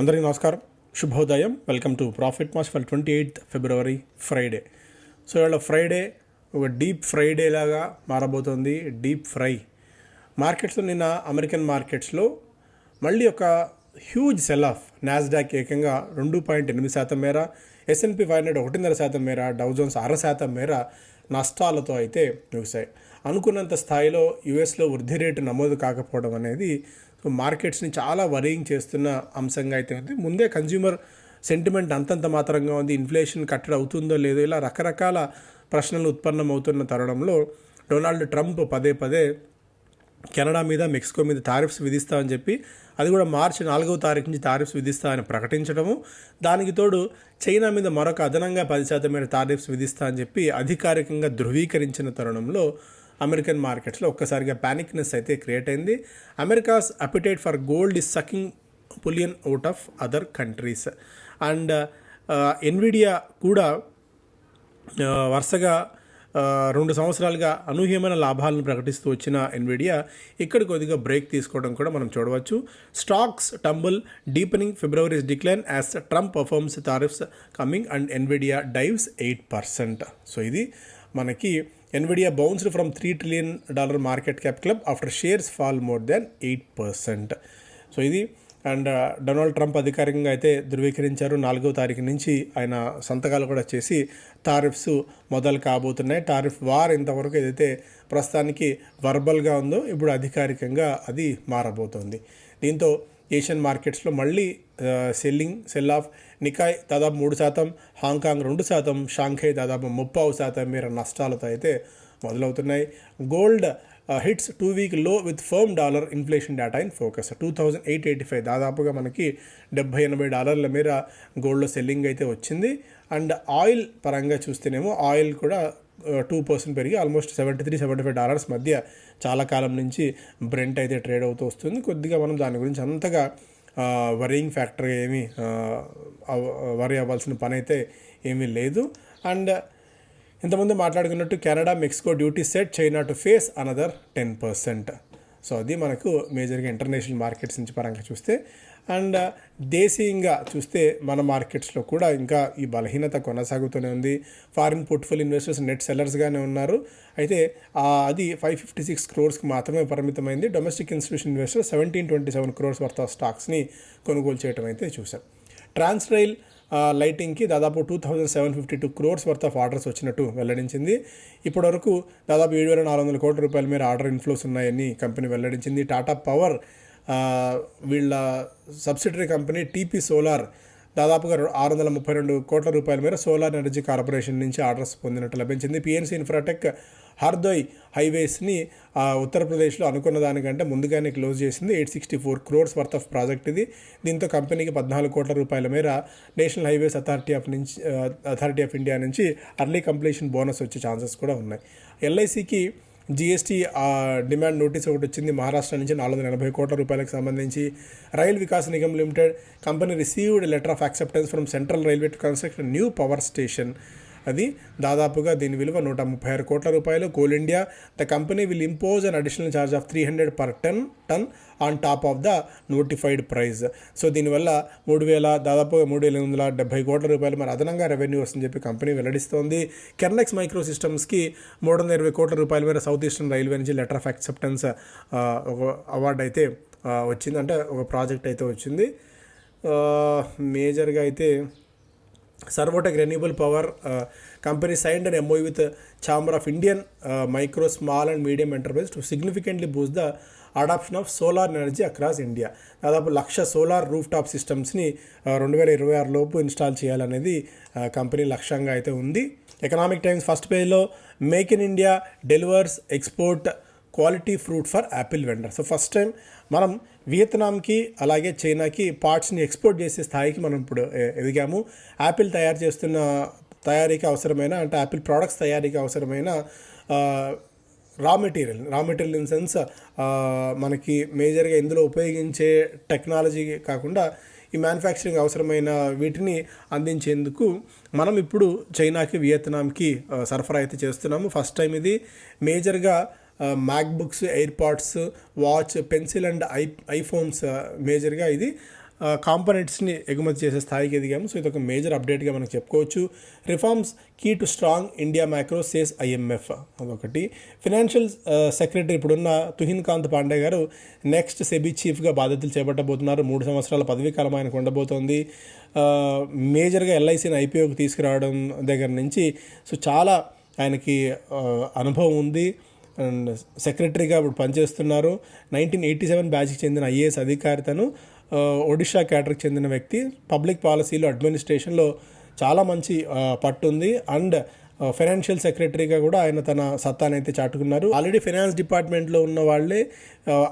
అందరికీ నమస్కారం. శుభోదయం. Welcome to profit mass for twenty eighth February Friday so ఇవాళ ఫ్రైడే ఒక డీప్ ఫ్రైడే లాగా మారబోతోంది. డీప్ ఫ్రై మార్కెట్స్లో నిన్న అమెరికన్ మార్కెట్స్లో మళ్ళీ ఒక హ్యూజ్ సెల్ ఆఫ్ నాస్డాక్ ఏకంగా రెండు పాయింట్ ఎనిమిది శాతం మేర ఎస్ఎన్పి ఫైవ్ హండ్రెడ్ ఒకటిన్నర శాతం మేర డౌజోన్స్ అర శాతం మేర నష్టాలతో అయితే ముగిశాయి. అనుకున్నంత స్థాయిలో యుఎస్లో వృద్ధి రేటు నమోదు కాకపోవడం అనేది సో మార్కెట్స్ని చాలా వరీయింగ్ చేస్తున్న అంశంగా అయితే ఉంది. ముందే కన్జ్యూమర్ సెంటిమెంట్ అంతంత మాత్రంగా ఉంది. ఇన్ఫ్లేషన్ కట్టడి అవుతుందో లేదో ఇలా రకరకాల ప్రశ్నలు ఉత్పన్నమవుతున్న తరుణంలో డొనాల్డ్ ట్రంప్ పదే పదే కెనడా మీద మెక్సికో మీద టారిఫ్స్ విధిస్తామని చెప్పి అది కూడా మార్చి నాలుగవ తారీఖు నుంచి టారిఫ్స్ విధిస్తామని ప్రకటించడము. దానికి తోడు చైనా మీద మరొక అదనంగా పది శాతం మేర టారిఫ్స్ విధిస్తా అని చెప్పి అధికారికంగా ధృవీకరించిన తరుణంలో అమెరికన్ మార్కెట్స్లో ఒక్కసారిగా ప్యానిక్నెస్ అయితే క్రియేట్ అయింది. America's appetite for gold is sucking bullion out of other countries. And Nvidia కూడా వరుసగా రెండు సంవత్సరాలుగా అనూహ్యమైన లాభాలను ప్రకటిస్తూ వచ్చిన ఎన్విడియా ఇక్కడ కొద్దిగా బ్రేక్ తీసుకోవడం కూడా మనం చూడవచ్చు. Stocks tumble deepening February's decline as Trump performs tariffs coming and Nvidia dives eight percent so ఇది మనకి Nvidia bounced from three trillion dollar market cap club after shares fall more than eight percent so ఇది and Donald Trump అధికారికంగా అయితే ధృవీకరించారు. నాలుగో తారీఖు నుంచి ఆయన సంతకాలు కూడా చేసి టారిఫ్స్ మొదలు కాబోతున్నాయి. టారిఫ్ వార్ ఇంతవరకు ఏదైతే ప్రస్తుతానికి వర్బల్గా ఉందో ఇప్పుడు అధికారికంగా అది మారబోతోంది. దీంతో ఏషియన్ మార్కెట్స్లో మళ్ళీ సెల్లింగ్ సెల్ ఆఫ్ నికాయ్ దాదాపు మూడు శాతం హాంకాంగ్ రెండు శాతం షాంఘై దాదాపు ముప్పావు శాతం మేర నష్టాలతో అయితే మొదలవుతున్నాయి. గోల్డ్ హిట్స్ టూ వీక్లో with firm dollar inflation data in focus two thousand eight eighty five దాదాపుగా మనకి డెబ్బై ఎనభై డాలర్ల మేర గోల్డ్లో సెల్లింగ్ అయితే వచ్చింది. అండ్ ఆయిల్ పరంగా చూస్తేనేమో ఆయిల్ కూడా టూ పర్సెంట్ పెరిగి almost seventy three seventy five dollars మధ్య చాలా కాలం నుంచి బ్రెంట్ అయితే ట్రేడ్ అవుతూ వస్తుంది. కొద్దిగా మనం దాని గురించి అంతగా వరింగ్ ఫ్యాక్టర్ ఏమీ వరి అవ్వాల్సిన పని అయితే ఏమీ లేదు. అండ్ ఇంతకుముందు మాట్లాడుకున్నట్టు Canada Mexico duty set China to face another ten percent so అది మనకు మేజర్గా ఇంటర్నేషనల్ మార్కెట్స్ నుంచి పరంగా చూస్తే అండ్ దేశీయంగా చూస్తే మన మార్కెట్స్లో కూడా ఇంకా ఈ బలహీనత కొనసాగుతూనే ఉంది. ఫారిన్ పోర్ట్ఫోలియో ఇన్వెస్టర్స్ నెట్ సెల్లర్స్గానే ఉన్నారు. అయితే అది ఫైవ్ ఫిఫ్టీ సిక్స్ క్రోర్స్కి మాత్రమే పరిమితమైంది. Domestic institution investor seventeen twenty seven crores worth of స్టాక్స్ని కొనుగోలు చేయడం అయితే చూసాం ట్రాన్స్ రైల్ లైటింగ్కి దాదాపు two thousand seven fifty two crores worth of orders వచ్చినట్టు వెల్లడించింది. ఇప్పటివరకు దాదాపు ఏడు వేల నాలుగు వందల కోట్ల రూపాయల మేర ఆర్డర్ ఇన్ఫ్లోస్ ఉన్నాయని కంపెనీ వెల్లడించింది. టాటా పవర్ వీళ్ళ సబ్సిడరీ కంపెనీ టీపీ సోలార్ దాదాపుగా ఆరు వందల ముప్పై రెండు కోట్ల రూపాయల మేర సోలార్ ఎనర్జీ కార్పొరేషన్ నుంచి ఆర్డర్స్ పొందినట్టు లభించింది. పిఎన్సీ ఇన్ఫ్రాటెక్ హర్దోయ్ హైవేస్ని ఉత్తరప్రదేశ్లో అనుకున్న దానికంటే ముందుగానే క్లోజ్ చేసింది. Eight sixty four crores worth of project ఇది. దీంతో కంపెనీకి పద్నాలుగు కోట్ల రూపాయల మేర నేషనల్ హైవేస్ అథారిటీ ఆఫ్ నుంచి అథారిటీ ఆఫ్ ఇండియా నుంచి అర్లీ కంప్లీషన్ బోనస్ వచ్చే ఛాన్సెస్ కూడా ఉన్నాయి. ఎల్ఐసికి జిఎస్టీ డిమాండ్ నోటీస్ ఒకటి వచ్చింది మహారాష్ట్ర నుంచి నాలుగు వందల ఎనభై కోట్ల రూపాయలకు సంబంధించి. Rail Vikas Nigam limited company received letter of acceptance from central railway to construct new power station అది దాదాపుగా దీని విలువ నూట ముప్పై ఆరు కోట్ల రూపాయలు. Coal India the company will impose an additional charge of three hundred per ton ton on top of the notified price so దీనివల్ల మూడు వేల దాదాపు మూడు వేల ఎనిమిది వందల డెబ్బై కోట్ల రూపాయలు మరి అదనంగా రెవెన్యూ వస్తుందని చెప్పి కంపెనీ వెల్లడిస్తోంది. కెర్నెక్స్ మైక్రో సిస్టమ్స్కి మూడు వందల ఇరవై కోట్ల రూపాయల మేర సౌత్ ఈస్టర్న్ రైల్వే నుంచి లెటర్ ఆఫ్ యాక్సెప్టెన్స్ ఒక అవార్డు అయితే వచ్చింది. అంటే ఒక ప్రాజెక్ట్ అయితే వచ్చింది. మేజర్గా అయితే Servotech renewable power company signed and MO with chamber of Indian micro small and medium enterprise to significantly boost the adoption of solar energy across India దాదాపు లక్ష సోలార్ రూఫ్ టాప్ సిస్టమ్స్ని రెండు వేల ఇరవై ఆరు లోపు ఇన్స్టాల్ చేయాలనేది కంపెనీ లక్ష్యంగా అయితే ఉంది. ఎకనామిక్ టైమ్స్ ఫస్ట్ పేజ్లో make in India delivers export quality fruit for Apple vendor. So first time మనం వియత్నాంకి అలాగే చైనాకి పార్ట్స్ని ఎక్స్పోర్ట్ చేసే స్థాయికి మనం ఇప్పుడు ఎదిగాము. యాపిల్ తయారు చేస్తున్న తయారీకి అవసరమైన అంటే యాపిల్ ప్రోడక్ట్స్ తయారీకి అవసరమైన raw material. Raw material in sense మనకి మేజర్గా ఇందులో ఉపయోగించే టెక్నాలజీ కాకుండా ఈ మ్యానుఫ్యాక్చరింగ్ అవసరమైన వీటిని అందించేందుకు మనం ఇప్పుడు చైనాకి వియత్నాంకి సరఫరా అయితే చేస్తున్నాము. ఫస్ట్ టైం ఇది. మేజర్గా MacBooks AirPods watch pencil and I iPhones మేజర్గా ఇది కాంపనెంట్స్ని ఎగుమతి చేసే స్థాయికి ఎదిగాము. సో ఇది ఒక మేజర్ అప్డేట్గా మనం చెప్పుకోవచ్చు. Reforms key to strong India macro says IMF అదొకటి. ఫినాన్షియల్ సెక్రటరీ ఇప్పుడున్న తుహిన్ కాంత్ పాండే గారు నెక్స్ట్ సెబీ చీఫ్గా బాధ్యతలు చేపట్టబోతున్నారు. మూడు సంవత్సరాల పదవీ కాలం ఆయనకు ఉండబోతోంది మేజర్గా ఎల్ఐసిని ఐపీఓకి తీసుకురావడం దగ్గర నుంచి సో చాలా ఆయనకి అనుభవం ఉంది. సెక్రటరీగా ఇప్పుడు పనిచేస్తున్నారు. నైన్టీన్ ఎయిటీ సెవెన్ బ్యాచ్కి చెందిన ఐఏఎస్ అధికారితను ఒడిషా క్యాటర్కి చెందిన వ్యక్తి. పబ్లిక్ పాలసీలో అడ్మినిస్ట్రేషన్లో చాలా మంచి పట్టుంది. అండ్ ఫైనాన్షియల్ సెక్రటరీగా కూడా ఆయన తన సత్తానైతే అయితే చాటుకున్నారు ఆల్రెడీ ఫైనాన్స్ డిపార్ట్మెంట్లో ఉన్న వాళ్ళే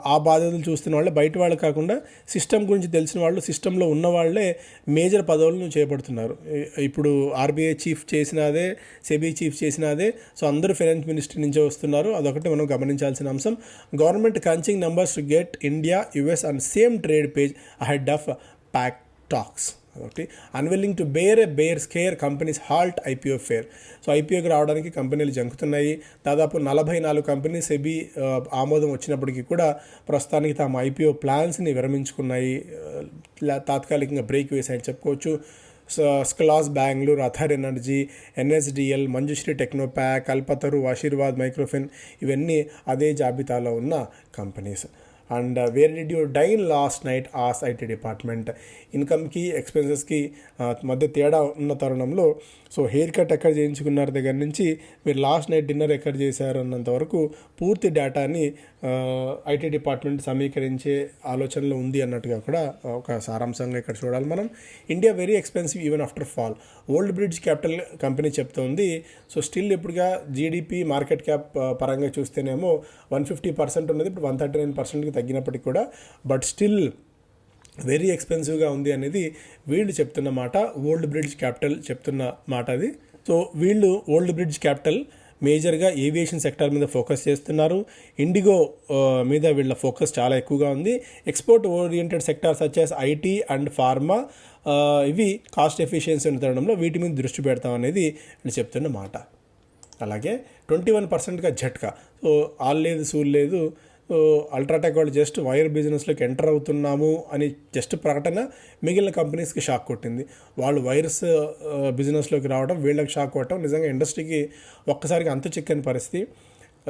ఆ, బాధ్యతలు చూస్తున్న వాళ్ళే బయట వాళ్ళు కాకుండా సిస్టమ్ గురించి తెలిసిన వాళ్ళు సిస్టంలో ఉన్న వాళ్ళే మేజర్ పదవులను చేపడుతున్నారు. ఇప్పుడు ఆర్బీఐ చీఫ్ చేసినదే సెబీ చీఫ్ చేసినదే సో అందరూ ఫైనాన్స్ మినిస్ట్రీ నుంచే వస్తున్నారు. అదొకటి మనం గమనించాల్సిన అంశం. Government crunching numbers to get India US and same trade page ahead of pact talks ఒకటి unwilling to bear a bear scare companies halt IPO fare so ఐపీఓకి రావడానికి కంపెనీలు జంకుతున్నాయి. దాదాపు నలభై నాలుగు కంపెనీ సెబీ ఆమోదం వచ్చినప్పటికీ కూడా ప్రస్తుతానికి తమ ఐపీఓ ప్లాన్స్ని విరమించుకున్నాయి. తాత్కాలికంగా బ్రేక్ వేసాయని చెప్పుకోవచ్చు. స్క్లాస్ Bengaluru Ather energy NSDL Manjushree Technopack Kalpataru Ashirvad Microfin ఇవన్నీ అదే జాబితాలో ఉన్న companies. And where did you dine last night as IT department ఇన్కమ్కి ఎక్స్పెన్సెస్కి మధ్య తేడా ఉన్న తరుణంలో సో హెయిర్ కట్ ఎక్కడ చేయించుకున్నారు దగ్గర నుంచి మీరు లాస్ట్ నైట్ డిన్నర్ ఎక్కడ చేశారు అన్నంత వరకు పూర్తి డేటాని uh, ఐటీ డిపార్ట్మెంట్ సమీకరించే ఆలోచనలో ఉంది అన్నట్టుగా కూడా ఒక సారాంశంగా ఇక్కడ చూడాలి మనం. India very expensive even after fall old bridge capital company చెప్తోంది సో స్టిల్ ఇప్పుడుగా జీడిపి మార్కెట్ క్యాప్ పరంగా చూస్తేనేమో వన్ ఫిఫ్టీ పర్సెంట్ ఉన్నది. ఇప్పుడు వన్ థర్టీ నైన్ పర్సెంట్కి తగ్గినప్పటికీ కూడా. బట్ స్టిల్ వెరీ ఎక్స్పెన్సివ్గా ఉంది అనేది వీళ్ళు చెప్తున్న మాట. ఓల్డ్ బ్రిడ్జ్ క్యాపిటల్ చెప్తున్న మాట అది. సో వీళ్ళు ఓల్డ్ బ్రిడ్జ్ క్యాపిటల్ మేజర్గా ఏవియేషన్ సెక్టర్ మీద ఫోకస్ చేస్తున్నారు. ఇండిగో మీద వీళ్ళ ఫోకస్ చాలా ఎక్కువగా ఉంది. ఎక్స్పోర్ట్ ఓరియంటెడ్ సెక్టార్స్ వచ్చేసి ఐటీ అండ్ ఫార్మా. ఇవి కాస్ట్ ఎఫిషియన్సీ తినడంలో వీటి మీద దృష్టి పెడతాం అనేది నేను చెప్తున్న మాట. అలాగే ట్వంటీ వన్ పర్సెంట్గా జట్కా. సో ఆల్ లేదు సూల్ లేదు. అల్ట్రాటెక్ వాళ్ళు జస్ట్ వైర్ బిజినెస్లోకి ఎంటర్ అవుతున్నాము అని జస్ట్ ప్రకటన మిగిలిన కంపెనీస్కి షాక్ కొట్టింది. వాళ్ళు వైర్స్ బిజినెస్లోకి రావడం వీళ్ళకి షాక్ కొట్టడం నిజంగా ఇండస్ట్రీకి ఒక్కసారిగా అంత చిక్కని పరిస్థితి.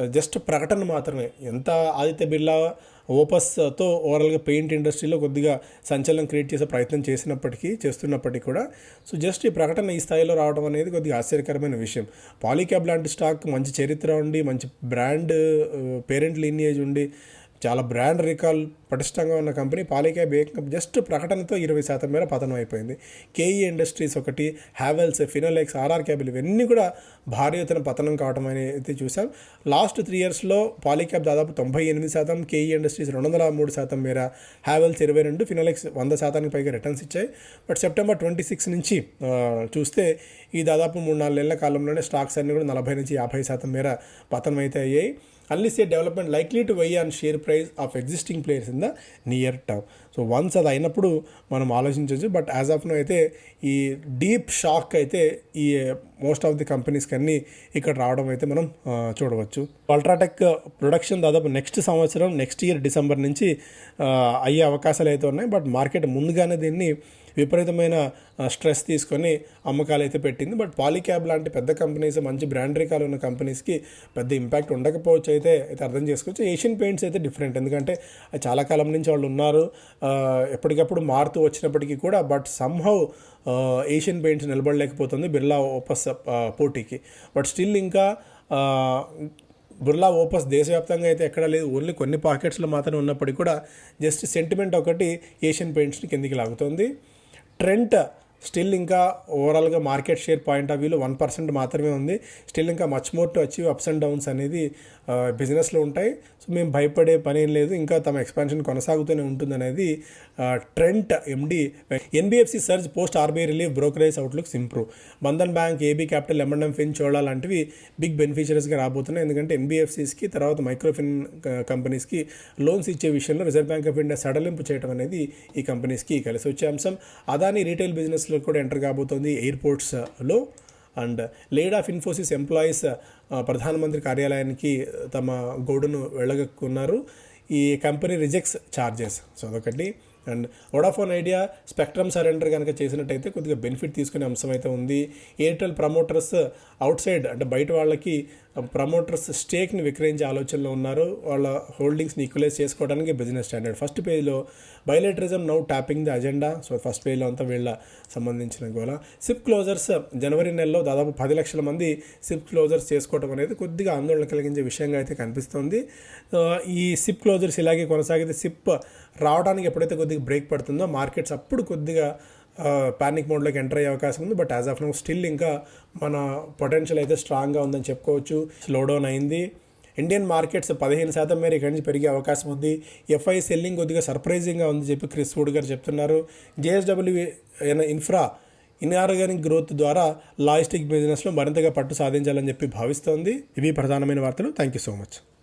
జస్ట్ ప్రకటన మాత్రమే. ఎంత ఆదిత్య బిర్లా ఓపస్తో ఓవరాల్గా పెయింట్ ఇండస్ట్రీలో కొద్దిగా సంచలనం క్రియేట్ చేసే ప్రయత్నం చేసినప్పటికీ చేస్తున్నప్పటికీ కూడా సో జస్ట్ ఈ ప్రకటన ఈ స్థాయిలో రావడం అనేది కొద్దిగా ఆశ్చర్యకరమైన విషయం. పాలీక్యాబ్ లాంటి స్టాక్ మంచి చరిత్ర ఉండి మంచి బ్రాండ్ పేరెంట్ లీనియేజ్ ఉండి చాలా బ్రాండ్ రికాల్ పటిష్టంగా ఉన్న కంపెనీ పాలీక్యాబ్ ఏకం జస్ట్ ప్రకటనతో ఇరవై శాతం మేర పతనం అయిపోయింది. కేఈ ఇండస్ట్రీస్ ఒకటి హ్యావెల్స్ ఫినోలెక్స్ ఆర్ఆర్ క్యాబిల్ ఇవన్నీ కూడా భారీ ఎత్తున పతనం కావడం అనేది చూసాం. లాస్ట్ త్రీ ఇయర్స్లో పాలీక్యాబ్ దాదాపు తొంభై ఎనిమిది శాతం కేఈ ఇండస్ట్రీస్ రెండు వందల మూడు శాతం మేర హ్యావెల్స్ ఇరవై రెండు ఫినోలెక్స్ వంద శాతానికి పైగా రిటర్న్స్ ఇచ్చాయి. బట్ సెప్టెంబర్ ట్వంటీ సిక్స్ నుంచి చూస్తే ఈ దాదాపు మూడు నాలుగు నెలల కాలంలోనే స్టాక్స్ అన్నీ కూడా నలభై నుంచి యాభై శాతం మేర పతనం అయితే అయ్యాయి. Unless a development likely to weigh on share price of existing players in the near term so once అది అయినప్పుడు మనం ఆలోచించవచ్చు బట్ యాజ్ ఆఫ్ నో అయితే ఈ డీప్ షాక్ అయితే ఈ మోస్ట్ ఆఫ్ ది కంపెనీస్కి అన్నీ ఇక్కడ రావడం అయితే మనం చూడవచ్చు. అల్ట్రాటెక్ ప్రొడక్షన్ దాదాపు నెక్స్ట్ సంవత్సరం నెక్స్ట్ ఇయర్ డిసెంబర్ నుంచి అయ్యే అవకాశాలు అయితే ఉన్నాయి. బట్ మార్కెట్ ముందుగానే దీన్ని విపరీతమైన స్ట్రెస్ తీసుకొని అమ్మకాలు అయితే పెట్టింది. బట్ పాలీక్యాబ్ లాంటి పెద్ద కంపెనీస్ మంచి బ్రాండ్ రికాలు ఉన్న కంపెనీస్కి పెద్ద ఇంపాక్ట్ ఉండకపోవచ్చు అయితే అయితే అర్థం చేసుకోవచ్చు. ఏషియన్ పెయింట్స్ అయితే డిఫరెంట్ ఎందుకంటే అది చాలా కాలం నుంచి వాళ్ళు ఉన్నారు. ఎప్పటికప్పుడు మారుతూ వచ్చినప్పటికీ కూడా బట్ సమ్హౌ ఏషియన్ పెయింట్స్ నిలబడలేకపోతుంది బిర్లా ఓపస్ పోటీకి. బట్ స్టిల్ ఇంకా బిర్లా ఓపస్ దేశవ్యాప్తంగా అయితే ఎక్కడా లేదు. ఓన్లీ కొన్ని పాకెట్స్లో మాత్రమే ఉన్నప్పటికీ కూడా జస్ట్ సెంటిమెంట్ ఒకటి ఏషియన్ పెయింట్స్ని కిందికి లాగుతుంది. ట్రెంట్ స్టిల్ ఇంకా ఓవరాల్గా మార్కెట్ షేర్ పాయింట్ ఆఫ్ వ్యూలో వన్ పర్సెంట్ మాత్రమే ఉంది. స్టిల్ ఇంకా much more to achieve ups and downs అనేది బిజినెస్లో ఉంటాయి. సో మేము భయపడే పని ఏం లేదు. ఇంకా తమ ఎక్స్పాన్షన్ కొనసాగుతూనే ఉంటుంది అనేది Trent MD NBFC surge post RBI relief brokerage outlooks improve Bandhan bank AB capital M and M fin Chola లాంటివి బిగ్ బెనిఫిషరీస్గా రాబోతున్నాయి. ఎందుకంటే ఎన్బిఎఫ్సిస్కి తర్వాత మైక్రోఫిన్ కంపెనీస్కి లోన్స్ ఇచ్చే విషయంలో రిజర్వ్ బ్యాంక్ ఆఫ్ ఇండియా సడలింపు చేయడం అనేది ఈ కంపెనీస్కి కలిసి వచ్చే అంశం. అదాని రీటైల్ బిజినెస్లో కూడా ఎంటర్ కాబోతోంది ఎయిర్పోర్ట్స్లో uh, and laid off Infosys employees ప్రధానమంత్రి కార్యాలయానికి తమ గోడును వెళ్ళగక్కున్నారు. ఈ కంపెనీ రిజెక్ట్స్ ఛార్జెస్ సో అదొకటి. And Vodafone Idea spectrum surrender కనుక చేసినట్టయితే కొద్దిగా బెనిఫిట్ తీసుకునే అంశం అయితే ఉంది. ఎయిర్టెల్ ప్రమోటర్స్ అవుట్ సైడ్ అంటే బయట వాళ్ళకి ప్రమోటర్స్ స్టేక్ని విక్రయించే ఆలోచనలో ఉన్నారు. వాళ్ళ హోల్డింగ్స్ని ఈక్వలైజ్ చేసుకోవడానికి బిజినెస్ స్టాండర్డ్. ఫస్ట్ పేజ్లో bilateralism now tapping the agenda. So first పేజ్లో అంతా వీళ్ళ సంబంధించిన గోల. సిప్ క్లోజర్స్ జనవరి నెలలో దాదాపు పది లక్షల మంది సిప్ క్లోజర్స్ చేసుకోవడం అనేది కొద్దిగా ఆందోళన కలిగించే విషయంగా అయితే కనిపిస్తుంది. ఈ సిప్ క్లోజర్స్ ఇలాగే కొనసాగితే సిప్ రావడానికి ఎప్పుడైతే కొద్దిగా బ్రేక్ పడుతుందో మార్కెట్స్ అప్పుడు కొద్దిగా ప్యానిక్ మోడ్లోకి ఎంటర్ అయ్యే అవకాశం ఉంది. But as of now still ఇంకా మన పొటెన్షియల్ అయితే స్ట్రాంగ్గా ఉందని చెప్పుకోవచ్చు. స్లో డౌన్ అయింది. ఇండియన్ మార్కెట్స్ పదిహేను శాతం మేర ఇక్కడి నుంచి పెరిగే అవకాశం ఉంది. ఎఫ్ఐ సెల్లింగ్ కొద్దిగా సర్ప్రైజింగ్గా ఉంది చెప్పి క్రిస్ వుడ్ గారు చెప్తున్నారు. జేఎస్డబ్ల్యూ ఇన్ఫ్రా ఇన్ఆర్గానిక్ గ్రోత్ ద్వారా లాజిస్టిక్ బిజినెస్లో మరింతగా పట్టు సాధించాలని చెప్పి భావిస్తోంది. ఇవి ప్రధానమైన వార్తలు. Thank you so much